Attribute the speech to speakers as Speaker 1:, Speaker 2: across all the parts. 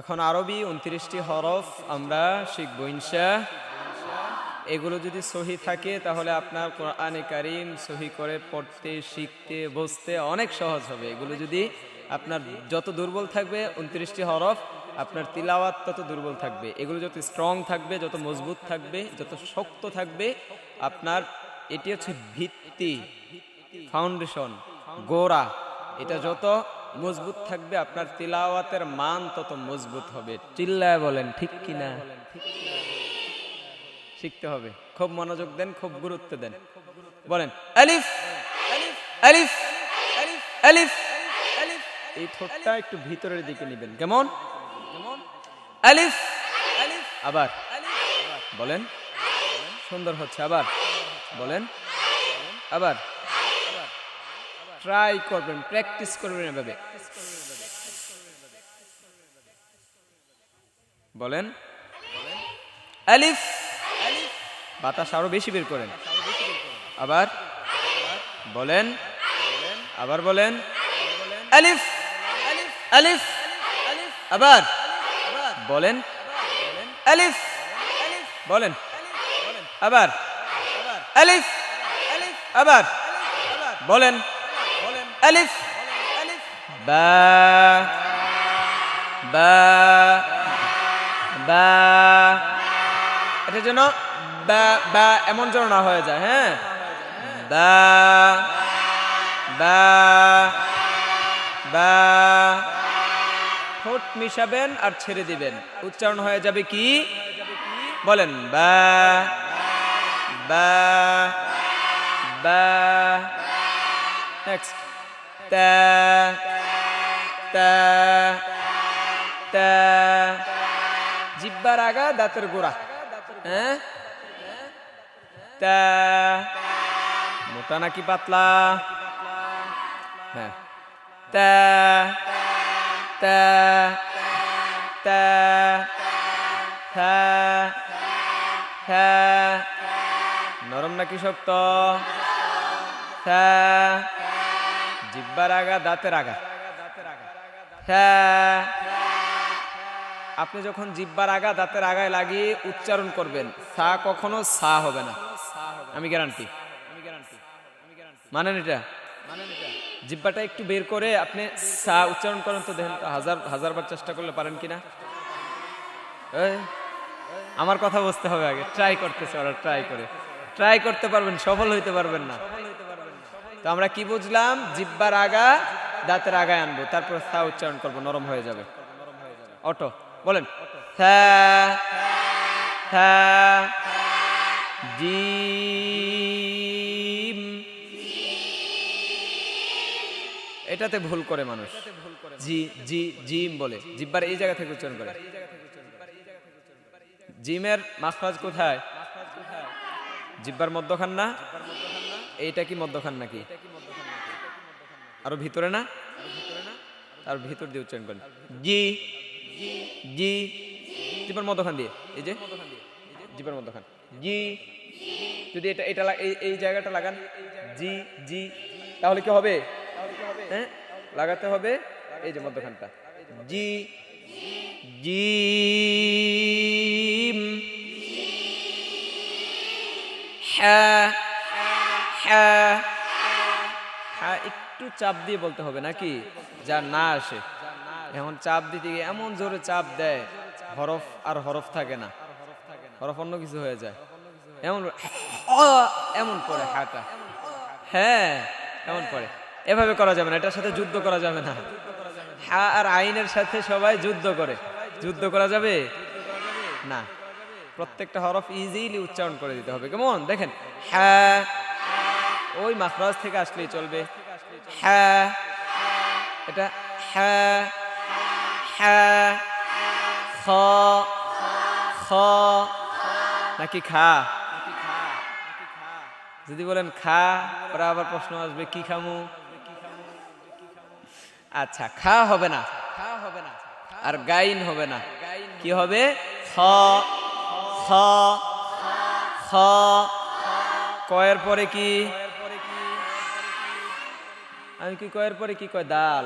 Speaker 1: এখন আরবি উনত্রিশটি হরফ আমরা শিখব, ইনশা। এগুলো যদি সহি থাকে, তাহলে আপনার কোরআনে কারিম সহি করে পড়তে, শিখতে বসতে অনেক সহজ হবে। এগুলো যদি আপনার যত দুর্বল থাকবে, উনত্রিশটি হরফ, আপনার তিলাওয়াত তত দুর্বল থাকবে। এগুলো যত স্ট্রং থাকবে, যত মজবুত থাকবে, যত শক্ত থাকবে, আপনার এটি হচ্ছে ভিত্তি ফাউন্ডেশন গোড়া। এটা যত মজবুত থাকবে, আপনার তিলাওয়াতের মান তত মজবুত হবে। চিল্লায় বলেন, ঠিক কিনা শিখতে হবে। খুব মনোযোগ দেন, খুব গুরুত্ব দেন। বলেন এই ঠোঁটটা একটু ভিতরের দিকে নেবেন। কেমন? আবার। বলেন, সুন্দর হচ্ছে, আবার। বলেন, আবার। ট্রাই করবেন প্র্যাকটিস করবেন এভাবে। বলেন? আলিফ। বাতাস আরও বেশি বের করেন। আবার? বলেন? আবার বলেন? আলিফ। আলিফ। আবার? বলেন? আলিফ। বলেন? আবার? আলিফ। আবার? বলেন? আলিফ বা বা বা এটা যেন বা বা এমন যেন না হয়ে যায় হ্যাঁ? বা বা বা। ঠোঁট মিশাবেন আর ছেড়ে দিবেন। উচ্চারণ হয়ে যাবে কি? বলেন, বা বা বা। নেক্সট তা তা তা জিব্বার আগা দাঁতের গোড়া। হ্যাঁ তা, মোটা নাকি পাতলা? হ্যাঁ। তা তা তা থা থা নরম নাকি শক্ত? থা জিব্বার আগা দাঁতের আগা আপনি যখন জিব্বার আগা দাঁতের আগায় লাগিয়ে উচ্চারণ করবেন, সা কখনো সা হবে না। আমি গ্যারান্টি মানেন এটা? জিব্বাটা একটু বের করে আপনি সা উচ্চারণ করেন তো দেখেন, হাজার, হাজারবার চেষ্টা করলে পারেন কিনা? আমার কথা বুঝতে হবে আগে। ট্রাই করতেছে ওরা ট্রাই করে। ট্রাই করতে পারবেন, সফল হইতে পারবেন না। তো আমরা কি বুঝলাম? জিব্বার আগা দাঁতের আগায় আনব। তারপর সা উচ্চারণ করব, নরম হয়ে যাবে। অটো, বলেন। জিম। এটাতে ভুল করে মানুষ। জি জি, জিম বলে। জিব্বার এই জায়গা থেকে উচ্চারণ করে। জিমের মাখরাজ কোথায়? জিব্বার মধ্যখান না? এইটা কি মধ্যখান নাকি? আরও ভিতরে না? আর ভিতর দিয়ে উচ্চারণ করেন। জি। জি। জিব্বার মধ্যখান দিয়ে। এই যে? জিব্বার মধ্যখান জি। যদি এটা এটা এই জায়গাটা লাগান। জি জি। তাহলে কি হবে? হ্যাঁ? লাগাতে হবে এই যে মধ্যখানটা জি। জিম। হ্যাঁ। হ্যাঁ হ্যাঁ একটু চাপ দিয়ে বলতে হবে নাকি? যা না আসে। এখন চাপ দিতে গিয়ে এমন জোরে চাপ দেয়, হরফ আর হরফ থাকে না। হরফ অন্য কিছু হয়ে যায়। এমন এমন করে হাঁটা। হ্যাঁ এমন করে। এভাবে করা যাবে না, এটার সাথে যুদ্ধ করা যাবে না। হা আর আইনের সাথে সবাই যুদ্ধ করে। যুদ্ধ করা যাবে? না। প্রত্যেকটা হরফ ইজিলি উচ্চারণ করে দিতে হবে। কেমন দেখেন। হ্যাঁ ওই মাখরাজ থেকে আসলেই চলবে। হ্যাঁ। এটা হ্যাঁ। হ্যাঁ। খ। খ। নাকি খা? যদি বলেন খা, পরে আবার প্রশ্ন আসবে, কি খামু? আচ্ছা খা হবে না। খা হবে না আর গাইন হবে না। কি হবে? খ। খ। খ। কয়ের পরে কি? আমি কি কয়ের পরে কি কয়? দাল।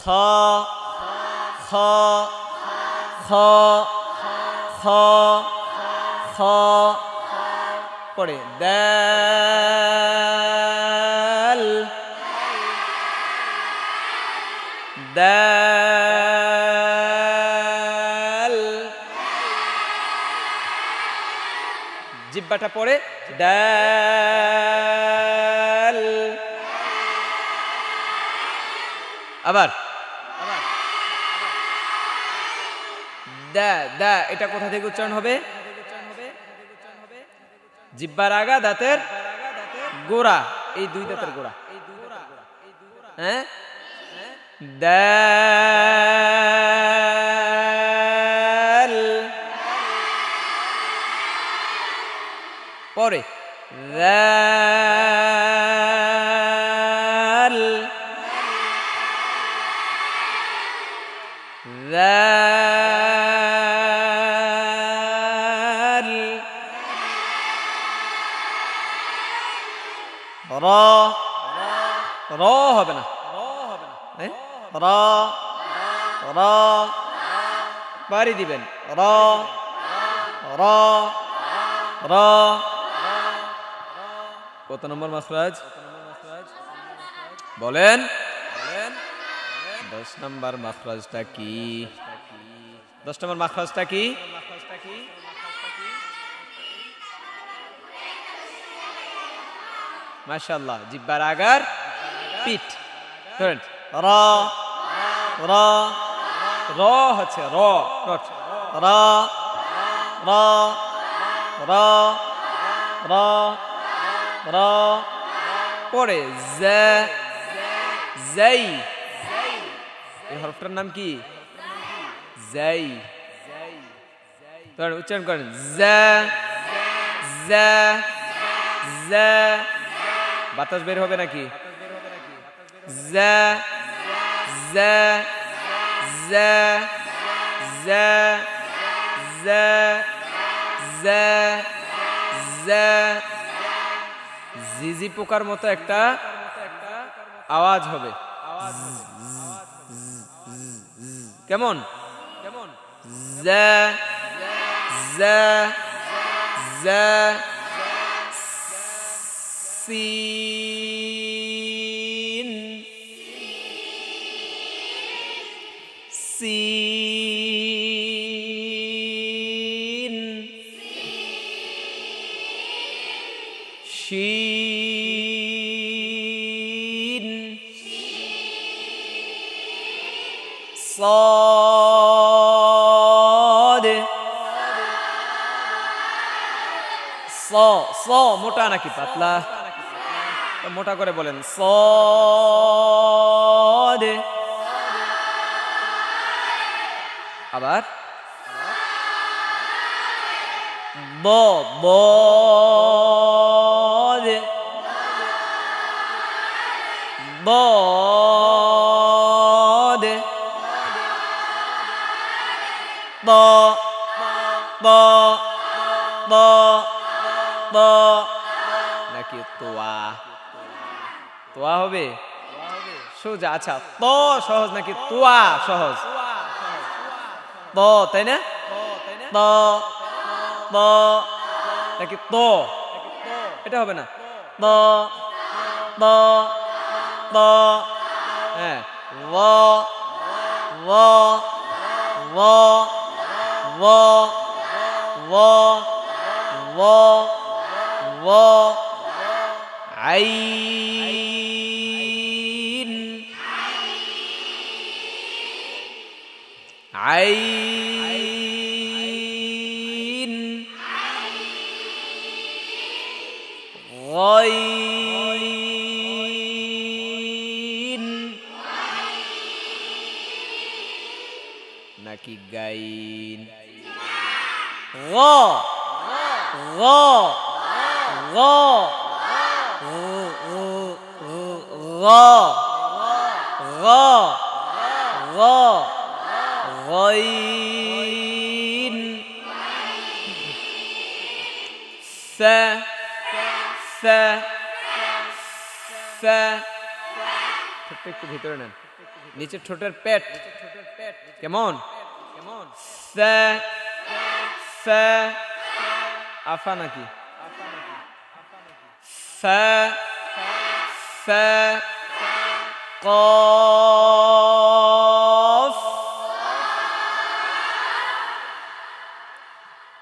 Speaker 1: খ খ খ খ খ পরে দাল। দাল। জিব্বাটা পরে দাল। আবার। দা দা, এটা কোথা থেকে উচ্চারণ হবে? জিব্বার আগা দাঁতের গোড়া। এই দুই দাঁতের গোড়া। হ্যাঁ? দাল পরে। দাল র র বাড়ি দিবেন। র র র। কত নম্বর মাসরাজ? বলেন। দশ নম্বর মাখরাজটা কি? দশ নম্বর মাখরাজটা কি? মাশাল্লাহ জিব্বার আগার পিঠ। ধরেন। র র র হচ্ছে র র পরে এই হরফটার নাম কি? উচ্চারণ করেন। বাতাস বের হবে নাকি? জা জা জা জা জা জা জা জিজি পোকার মতো একটা আওয়াজ হবে। কেমন? কেমন জা সিন শিন সাদ স স মোটা নাকি পাতলা? মোটা করে বলেন সদ। আবার? ব ব। ব নাকি তোয়া? তোয়া হবে? সোজা আচ্ছা ত সহজ নাকি তোয়া সহজ? ত, তাই না? ত ত নাকি ত? এটা হবে না। ত ত ত। হ্যাঁ ল ল ল ল ল vô vô عين عين غين نكي غين غو গ গ غ غ غ غين ف ف ف ঠোঁটটা একটু ভিতরে নেন নিচে ঠোঁটের পেট কেমন কেমন সা সা আফা নাকি? সা সা কফ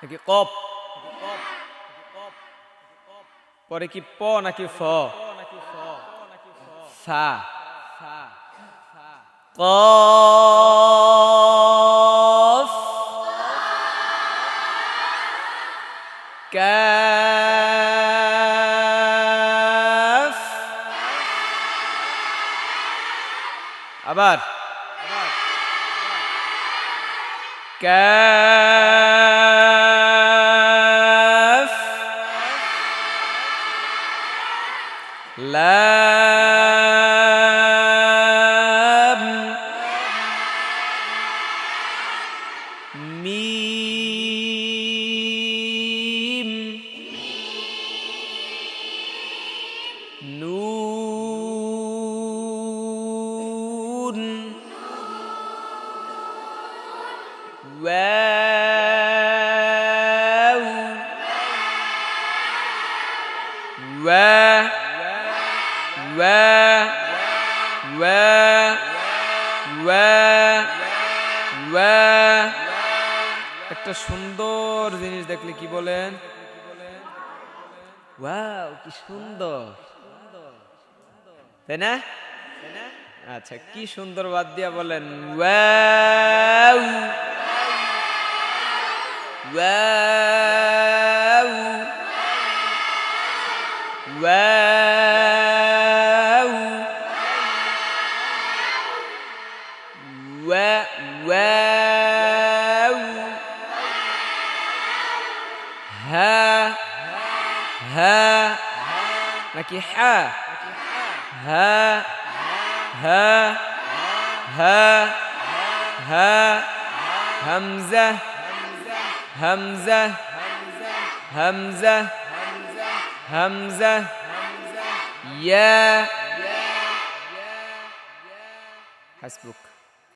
Speaker 1: নাকি কপ পরে কি প নাকি ফ? ফা কফ কাফ আবার কাফ লাম ওয়া ওয়া ওয়া ওয়া ওয়া একটা সুন্দর জিনিস দেখলে কি বলেন? ওয়াও, কি সুন্দর। তাই না? আচ্ছা কি সুন্দর বাদ দিয়া বলেন, ওয়াও। ওয়াও। ওয়াও ওয়া ওয়াও হা হা নাকি হা হা হা হা همزة, همزة. يا, يا, يا, يا حسبك.